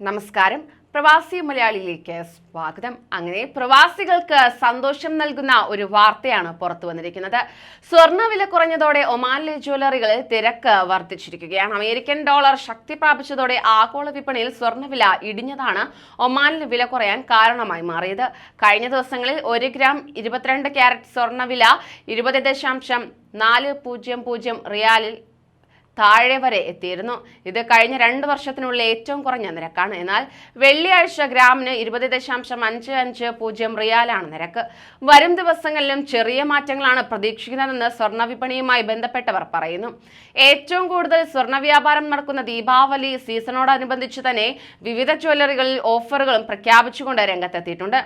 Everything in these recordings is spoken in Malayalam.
നമസ്കാരം. പ്രവാസി മലയാളിയിലേക്ക് സ്വാഗതം. അങ്ങനെ പ്രവാസികൾക്ക് സന്തോഷം നൽകുന്ന ഒരു വാർത്തയാണ് പുറത്തു വന്നിരിക്കുന്നത്. സ്വർണവില കുറഞ്ഞതോടെ ഒമാനിലെ ജ്വല്ലറികളിൽ തിരക്ക് വർദ്ധിച്ചിരിക്കുകയാണ്. അമേരിക്കൻ ഡോളർ ശക്തി പ്രാപിച്ചതോടെ ആഗോള വിപണിയിൽ സ്വർണവില ഇടിഞ്ഞതാണ് ഒമാനിൽ വില കുറയാൻ കാരണമായി മാറിയത്. കഴിഞ്ഞ ദിവസങ്ങളിൽ ഒരു ഗ്രാം ഇരുപത്തിരണ്ട് ക്യാരറ്റ് സ്വർണവില ഇരുപത് ദശാംശം നാല് പൂജ്യം പൂജ്യം റിയാലിൽ താഴെ വരെ എത്തിയിരുന്നു. ഇത് കഴിഞ്ഞ രണ്ട് വർഷത്തിനുള്ളിൽ ഏറ്റവും കുറഞ്ഞ നിരക്കാണ്. എന്നാൽ വെള്ളിയാഴ്ച ഗ്രാമിന് ഇരുപത് ദശാംശം അഞ്ച് അഞ്ച് പൂജ്യം റിയാലാണ് നിരക്ക്. വരും ദിവസങ്ങളിലും ചെറിയ മാറ്റങ്ങളാണ് പ്രതീക്ഷിക്കുന്നതെന്ന് സ്വർണ വിപണിയുമായി ബന്ധപ്പെട്ടവർ പറയുന്നു. ഏറ്റവും കൂടുതൽ സ്വർണ വ്യാപാരം നടക്കുന്ന ദീപാവലി സീസണോടനുബന്ധിച്ച് തന്നെ വിവിധ ജ്വല്ലറികളിൽ ഓഫറുകളും പ്രഖ്യാപിച്ചുകൊണ്ട് രംഗത്തെത്തിയിട്ടുണ്ട്.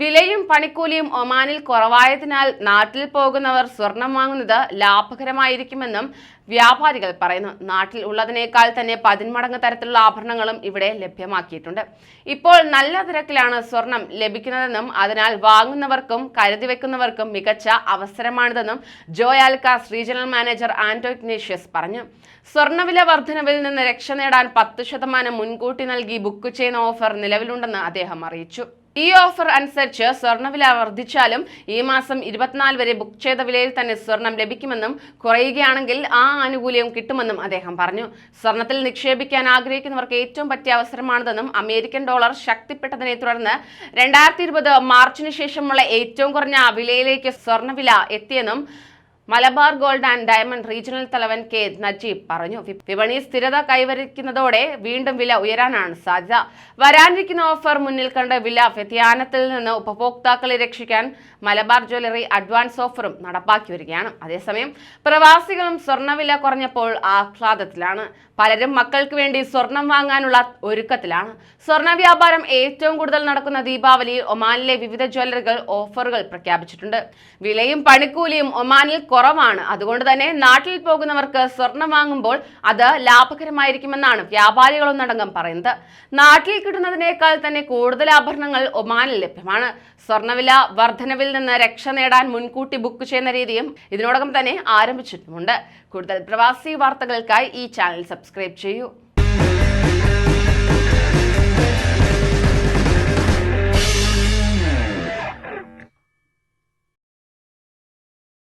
വിലയും പണിക്കൂലിയും ഒമാനിൽ കുറവായതിനാൽ നാട്ടിൽ പോകുന്നവർ സ്വർണം വാങ്ങുന്നത് ലാഭകരമായിരിക്കുമെന്നും വ്യാപാരികൾ പറയുന്നു. നാട്ടിൽ ഉള്ളതിനേക്കാൾ തന്നെ പതിന്മടങ്ങ് തരത്തിലുള്ള ആഭരണങ്ങളും ഇവിടെ ലഭ്യമാക്കിയിട്ടുണ്ട്. ഇപ്പോൾ നല്ല തിരക്കിലാണ് സ്വർണം ലഭിക്കുന്നതെന്നും അതിനാൽ വാങ്ങുന്നവർക്കും കരുതി വെക്കുന്നവർക്കും മികച്ച അവസരമാണിതെന്നും ജോയ് ആൽക്കാസ് റീജിയണൽ മാനേജർ ആന്റോ ഇഗ്നേഷ്യസ് പറഞ്ഞു. സ്വർണവില വർധനവിൽ നിന്ന് രക്ഷ നേടാൻ പത്ത് ശതമാനം മുൻകൂട്ടി നൽകി ബുക്ക് ചെയ്യുന്ന ഓഫർ നിലവിലുണ്ടെന്ന് അദ്ദേഹം അറിയിച്ചു. ഈ ഓഫർ അനുസരിച്ച് സ്വർണവില വർദ്ധിച്ചാലും ഈ മാസം ഇരുപത്തിനാല് വരെ ബുക്ക് ചെയ്ത വിലയിൽ തന്നെ സ്വർണം ലഭിക്കുമെന്നും കുറയുകയാണെങ്കിൽ ആ ആനുകൂല്യം കിട്ടുമെന്നും അദ്ദേഹം പറഞ്ഞു. സ്വർണത്തിൽ നിക്ഷേപിക്കാൻ ആഗ്രഹിക്കുന്നവർക്ക് ഏറ്റവും പറ്റിയ അവസരമാണിതെന്നും അമേരിക്കൻ ഡോളർ ശക്തിപ്പെട്ടതിനെ തുടർന്ന് രണ്ടായിരത്തി മാർച്ചിന് ശേഷമുള്ള ഏറ്റവും കുറഞ്ഞ വിലയിലേക്ക് സ്വർണവില എത്തിയെന്നും Malabar gold and diamond regional തലവൻ കെ നജീബ് പറഞ്ഞു. വിപണി സ്ഥിരത കൈവരിക്കുന്നതോടെ വീണ്ടും വില ഉയരാനാണ് സാധ്യത. വരാനിരിക്കുന്ന ഓഫർ മുന്നിൽ കണ്ട് വില വ്യതിയാനത്തിൽ നിന്ന് ഉപഭോക്താക്കളെ രക്ഷിക്കാൻ മലബാർ ജ്വല്ലറി അഡ്വാൻസ് ഓഫറും നടപ്പാക്കി വരികയാണ്. അതേസമയം പ്രവാസികളും സ്വർണവില കുറഞ്ഞപ്പോൾ ആഹ്ലാദത്തിലാണ്. പലരും മക്കൾക്ക് വേണ്ടി സ്വർണം വാങ്ങാനുള്ള ഒരുക്കത്തിലാണ്. സ്വർണ വ്യാപാരം ഏറ്റവും കൂടുതൽ നടക്കുന്ന ദീപാവലിയിൽ ഒമാനിലെ വിവിധ ജ്വല്ലറികൾ ഓഫറുകൾ പ്രഖ്യാപിച്ചിട്ടുണ്ട്. വിലയും പണിക്കൂലിയും ഒമാനിൽ കുറവാണ്. അതുകൊണ്ട് തന്നെ നാട്ടിൽ പോകുന്നവർക്ക് സ്വർണം വാങ്ങുമ്പോൾ അത് ലാഭകരമായിരിക്കുമെന്നാണ് വ്യാപാരികളൊന്നടങ്കം പറയുന്നത്. നാട്ടിൽ കിട്ടുന്നതിനേക്കാൾ തന്നെ കൂടുതൽ ആഭരണങ്ങൾ ഒമാനിൽ ലഭ്യമാണ്. സ്വർണവില വർധനവിൽ നിന്ന് രക്ഷ നേടാൻ മുൻകൂട്ടി ബുക്ക് ചെയ്യുന്ന രീതിയും ഇതിനോടകം തന്നെ ആരംഭിച്ചിട്ടുമുണ്ട്. കൂടുതൽ പ്രവാസി വാർത്തകൾക്കായി ഈ ചാനൽ സബ്സ്ക്രൈബ് ചെയ്യൂ.